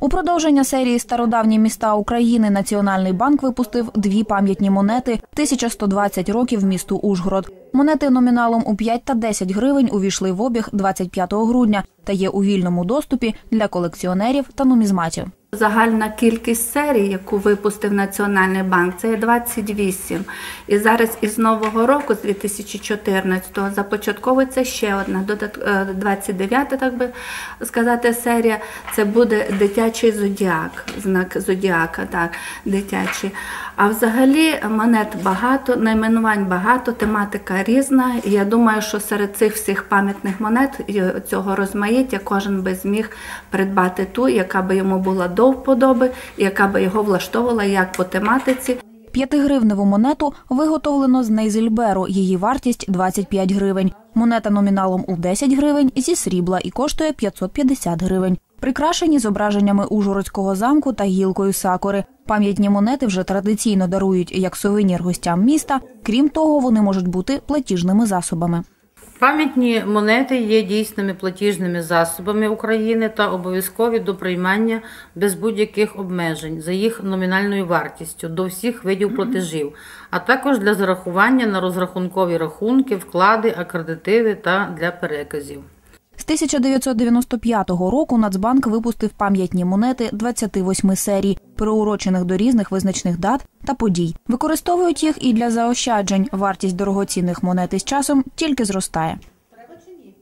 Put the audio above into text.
У продовження серії Стародавні міста України Національний банк випустив дві пам'ятні монети 1120 років місту Ужгород. Монети номіналом у 5 та 10 гривень увійшли в обіг 25 грудня та є у вільному доступі для колекціонерів та нумізматів. Загальна кількість серій, яку випустив Національний банк, це є 28. І зараз із нового року, з 2014-го, започатковується ще одна додат- е, 29, так би сказати, серія. Це буде дитячий зодіак, знак зодіака, так, дитячий. А взагалі монет багато, найменувань багато, тематика різна. І я думаю, що серед цих всіх пам'ятних монет цього розмаїття кожен би зміг придбати ту, яка би йому була до вподоби, яка би його влаштовувала як по тематиці, П'ятигривневу монету виготовлено з нейзельберу. Її вартість 25 гривень. Монета номіналом у 10 гривень зі срібла і коштує 550 гривень. Прикрашені зображеннями Ужгородського замку та гілкою сакури. Пам'ятні монети вже традиційно дарують як сувенір гостям міста. Крім того, вони можуть бути платіжними засобами. Пам'ятні монети є дійсними платіжними засобами України та обов'язкові до приймання без будь-яких обмежень за їх номінальною вартістю до всіх видів платежів, а також для зарахування на розрахункові рахунки, вклади, акредитиви та для переказів. З 1995 року Нацбанк випустив пам'ятні монети 28 серій, приурочених до різних визначних дат та подій. Використовують їх і для заощаджень. Вартість дорогоцінних монет із часом тільки зростає. Треба чи ні.